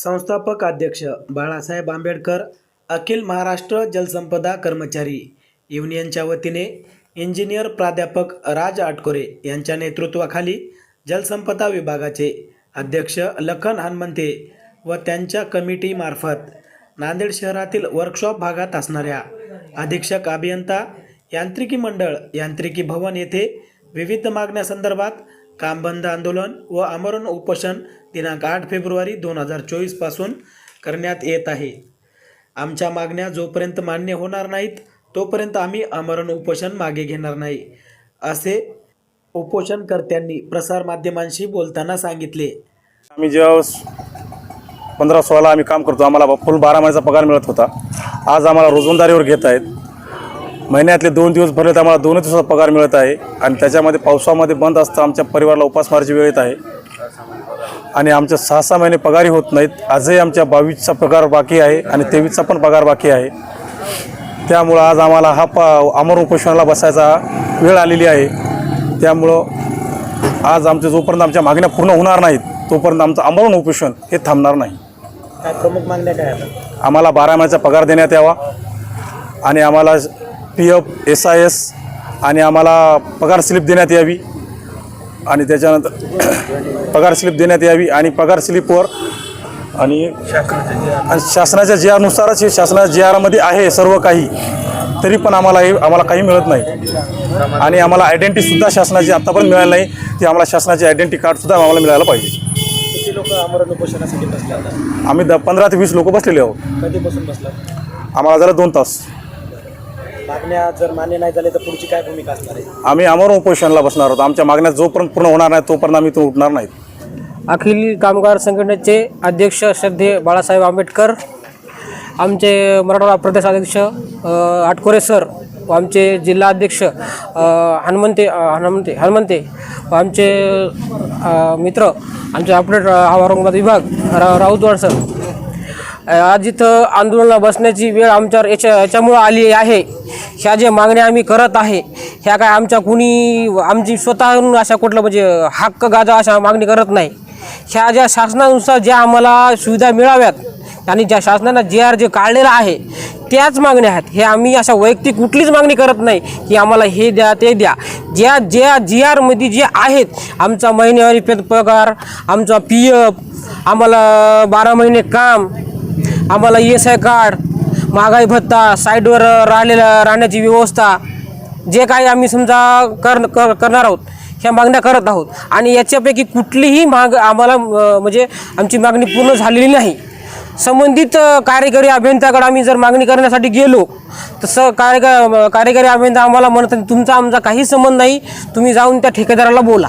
संस्थापक अध्यक्ष बाळासाहेब आंबेडकर अखिल महाराष्ट्र जलसंपदा कर्मचारी युनियनच्या वतीने इंजिनियर प्राध्यापक राज आटकोरे यांच्या नेतृत्वाखाली जलसंपदा विभागाचे अध्यक्ष लखन हनुमंते व त्यांच्या कमिटीमार्फत नांदेड शहरातील वर्कशॉप भागात असणाऱ्या अधीक्षक अभियंता यांत्रिकी मंडळ यांत्रिकी भवन येथे विविध मागण्यासंदर्भात काम बंद आंदोलन व आमरण उपोषण दिनांक आठ फेब्रुवारी दोन हजार चोवीसपासून करण्यात येत आहे. आमच्या मागण्या जोपर्यंत मान्य होणार नाहीत तोपर्यंत आम्ही आमरण उपोषण मागे घेणार नाही असे उपोषणकर्त्यांनी प्रसारमाध्यमांशी बोलताना सांगितले. आम्ही ज्यावेळेस पंधरा सोळाला आम्ही काम करतो आम्हाला फुल बारा महिन्याचा पगार मिळत होता. आज आम्हाला रोजंदारीवर घेत आहेत. महिन्यातले दोन दिवस भरले तर आम्हाला दोन दिवसाचा पगार मिळत आहे. आणि त्याच्यामध्ये पावसामध्ये बंद असतं आमच्या परिवाराला उपासमारची वेळ येत आहे. आणि आमच्या सहा सहा महिने पगारही होत नाहीत. आजही आमच्या बावीसचा पगार बाकी आहे आणि तेवीसचा पण पगार बाकी आहे. त्यामुळं आज आम्हाला हा प अमर उपोषणाला बसायचा वेळ आलेली आहे. त्यामुळं आज आमच्या जोपर्यंत आमच्या मागण्या पूर्ण होणार नाहीत तोपर्यंत आमचं अमरण उपोषण हे थांबणार नाही. काय प्रमुख मागण्या काय आम्हाला बारा महिन्याचा पगार देण्यात यावा. आणि आम्हाला P F S I S आणि आम्हाला पगार स्लिप देण्यात यावी. आणि त्याच्यानंतर पगार स्लिप देण्यात यावी आणि पगार स्लिपवर आणि आणि शासनाच्या जी आरनुसारच हे शासनाच्या जी आरमध्ये आहे सर्व काही तरी पण आम्हाला हे आम्हाला काही मिळत नाही. आणि आम्हाला आयडेंटिटीसुद्धा शासनाची आत्तापर्यंत मिळाली नाही. ती आम्हाला शासनाची आयडेंटिटी कार्डसुद्धा आम्हाला मिळायला पाहिजे. आम्ही द पंधरा ते वीस लोक बसलेले आहोत. कधीपासून बसला आम्हाला जरा दोन तास. मागण्या जर मान्य नाही झाले तर पुढची काय भूमिका असणार आहे? आम्ही अमर उपोषणाला बसणार आहोत. आमच्या मागण्या जोपर्यंत पूर्ण होणार नाही तोपर्यंत आम्ही तो उठणार नाहीत. अखिल कामगार संघटनेचे अध्यक्ष श्रद्धे बाळासाहेब आंबेडकर आमचे मराठवाडा प्रदेश अध्यक्ष अ, आटकोरे सर व आमचे जिल्हा अध्यक्ष अ, हनुमंते अ, हनुमंते हनुमंते व आमचे अ, मित्र आमचे ऑपरेटर औरंगाबाद विभाग रा राऊतवाड सर आज इथं आंदोलनाला बसण्याची वेळ आमच्यावर याच्या याच्यामुळं आली आहे. ह्या ज्या मागण्या आम्ही करत आहे ह्या काय आमच्या कुणी आमची स्वतःहून अशा कुठलं म्हणजे हक्क गाजा अशा मागणी करत नाही. ह्या ज्या शासनानुसार ज्या आम्हाला सुविधा मिळाव्यात आणि ज्या शासनानं जे आर जे काढलेलं आहे त्याच मागण्या आहेत. हे आम्ही अशा वैयक्तिक कुठलीच मागणी करत नाही की आम्हाला हे द्या ते द्या. ज्या ज्या जी आरमध्ये जे आहेत आमचा महिन्यावारी पे पगार आमचा पी एफ आम्हाला बारा महिने काम आम्हाला ई एस आय कार्ड महागाई भत्ता साईडवर राहिलेल्या राहण्याची व्यवस्था जे काही आम्ही समजा कर कर करणार आहोत ह्या मागण्या करत आहोत. आणि याच्यापैकी कुठलीही माग आम्हाला म्हणजे आमची मागणी पूर्ण झालेली नाही. संबंधित कार्यकारी अभियंत्याकडे आम्ही जर मागणी करण्यासाठी गेलो तसं कार्य कार्यकारी अभियंता आम्हाला म्हणत तुमचा आमचा काही संबंध नाही तुम्ही जाऊन त्या ठेकेदाराला बोला.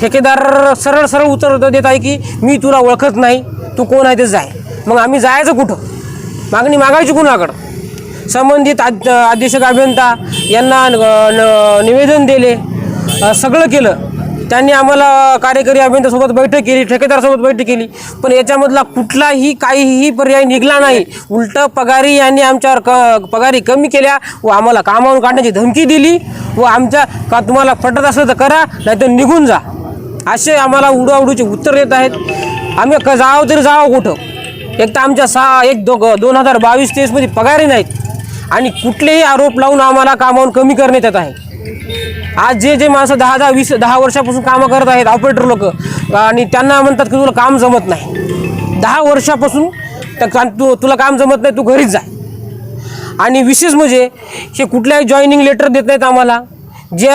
ठेकेदार सरळ सरळ उत्तर देत आहे की मी तुला ओळखत नाही तू कोण आहे ते जाय. मग आम्ही जायचं कुठं? मागणी मागायची कुणाकडं? संबंधित आद अध्यक्षक अभियंता यांना न- निवेदन दिले सगळं केलं. त्यांनी आम्हाला कार्यकारी अभियंत्यासोबत बैठक केली ठेकेदारासोबत बैठक केली. पण याच्यामधला कुठलाही काहीही पर्याय निघला नाही. उलटं पगारी यांनी आमच्यावर क पगारी कमी केल्या व आम्हाला कामावून काढण्याची धमकी दिली व आमच्या का तुम्हाला पटत असलं तर करा नाही तर निघून जा. असे आम्हाला उडवाउडूचे उत्तर देत आहेत. आम्ही क जावं तरी जावं कुठं? एक तर आमच्या सहा एक दो दोन हजार बावीस तेवीसमध्ये पगारही नाहीत. आणि कुठलेही आरोप लावून आम्हाला कामावून कमी करण्यात येत आहे. आज जे जे माणसं दहा दहा वीस दहा वर्षापासून कामं करत आहेत ऑपरेटर लोक आणि त्यांना म्हणतात की तुला काम जमत नाही. दहा वर्षापासून तर तू तुला काम जमत नाही तू घरीच जा. आणि विशेष म्हणजे हे कुठल्याही जॉईनिंग लेटर देत नाहीत आम्हाला. जे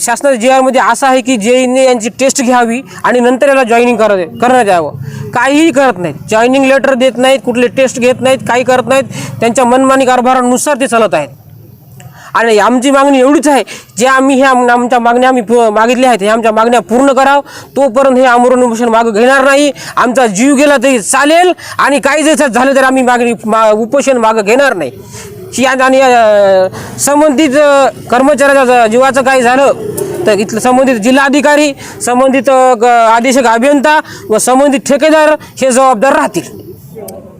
शासनाच्या जे आरमध्ये असं आहे की जेईने यांची टेस्ट घ्यावी आणि नंतर याला जॉईनिंग कर करण्यात यावं. काहीही करत नाहीत. जॉईनिंग लेटर देत नाहीत कुठले टेस्ट घेत नाहीत काही करत नाहीत. त्यांच्या मनमानी कारभारानुसार ते चालत आहेत. आणि आमची मागणी एवढीच आहे जे आम्ही ह्या आमच्या मागण्या आम्ही मागितल्या आहेत ह्या आमच्या मागण्या पूर्ण करावं. तोपर्यंत हे आमरण उपोषण मागं घेणार नाही. आमचा जीव गेला तरी चालेल. आणि काही जर झालं तर आम्ही मागणी मा उपोषण मागं घेणार नाही. ही आणि संबंधित कर्मचाऱ्याचा कर्मचाऱ्याच्या जीवाचं काही झालं तर इथलं संबंधित जिल्हाधिकारी संबंधित ग- आदेशक अभियंता व संबंधित ठेकेदार हे जबाबदार राहतील.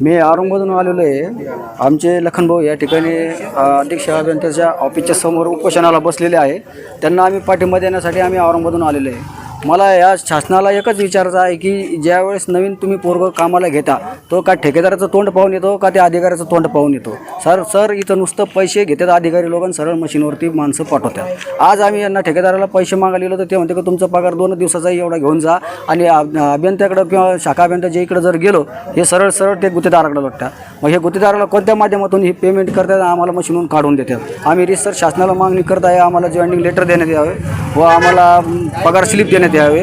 मी औरंगाबादून आलेलो आहे. आमचे लखनभाऊ या ठिकाणी अध्यक्ष अभियंत्याच्या ऑफिसच्या समोर उपोषणाला बसलेले आहे. त्यांना आम्ही पाठिंबा देण्यासाठी आम्ही औरंगाबादून आलेलो आहे. मला या शासनाला एकच विचारायचं आहे की ज्यावेळेस नवीन तुम्ही पोरग कामाला घेता तो का ठेकेदाराचं तोंड पाहून येतो का त्या अधिकाऱ्याचं तोंड पाहून येतो? सर सर इथं नुसतं पैसे घेतात अधिकारी लोक सरळ मशीनवरती माणसं पाठवतात. आज आम्ही यांना ठेकेदाराला पैसे मागायला गेलो तर ते म्हणते की तुमचा पगार दोन दिवसाचाही एवढा घेऊन जा. आणि अभियंत्याकडं किंवा शाखा अभियंता जे इकडं जर गेलो हे सरळ सरळ ते गुत्तेदाराकडे लटतात. मग हे गुत्तेदाराला कोणत्या माध्यमातून ही पेमेंट करतात आम्हाला मशीनहून काढून देतात? आम्ही रिसर शासनाला मागणी करत आहे आम्हाला जॉईनिंग लेटर देण्यात यावे व आम्हाला पगार स्लिप देण्यात द्यावे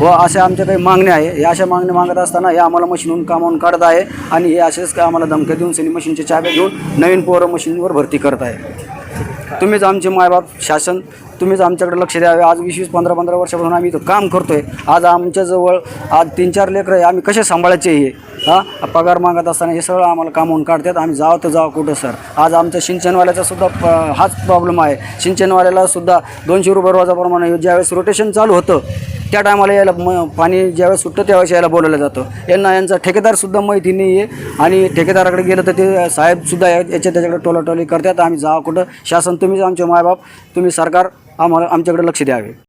व अशा आमच्या काही मागण्या आहे. या अशा मागण्या मागत असताना हे आम्हाला मशीनहून कामावून काढत आहे आणि हे असेच काय आम्हाला धमक्या देऊन सनी मशीनच्या चाब्या घेऊन नवीन पोरं मशीनवर भरती करत आहे. तुम्हीच आमचे मायबाप शासन तुम्हीच आमच्याकडे लक्ष द्यावे. आज वीस वीस पंधरा पंधरा वर्षापासून आम्ही इथं काम करतोय. आज आमच्याजवळ आज तीन चार लेकरं आहे. आम्ही कसे सांभाळायचे हे? हां? पगार मागत असताना हे सगळं आम्हाला कामावून काढतात. आम्ही जावं तर जावं कुठं सर? आज आमच्या सिंचनवाल्याचा सुद्धा प- हाच प्रॉब्लेम आहे. सिंचनवाल्याला सुद्धा दोनशे रुपये रोजाप्रमाणे ज्यावेळेस रोटेशन चालू होतं त्या टायमाला यायला म पाणी ज्यावेळेस सुटतं त्यावेळेस यायला बोलवलं जातं. यांना यांचा ठेकेदारसुद्धा माहिती नाही आहे आणि ठेकेदाराकडे गेलं तर ते साहेबसुद्धा याच्या त्याच्याकडे टोलाटोली करतात. आम्ही जावं कुठं? शासन तुम्हीच आमचे मायबाप तुम्ही सरकार आम्हाला आमच्याकडे लक्ष द्यावे.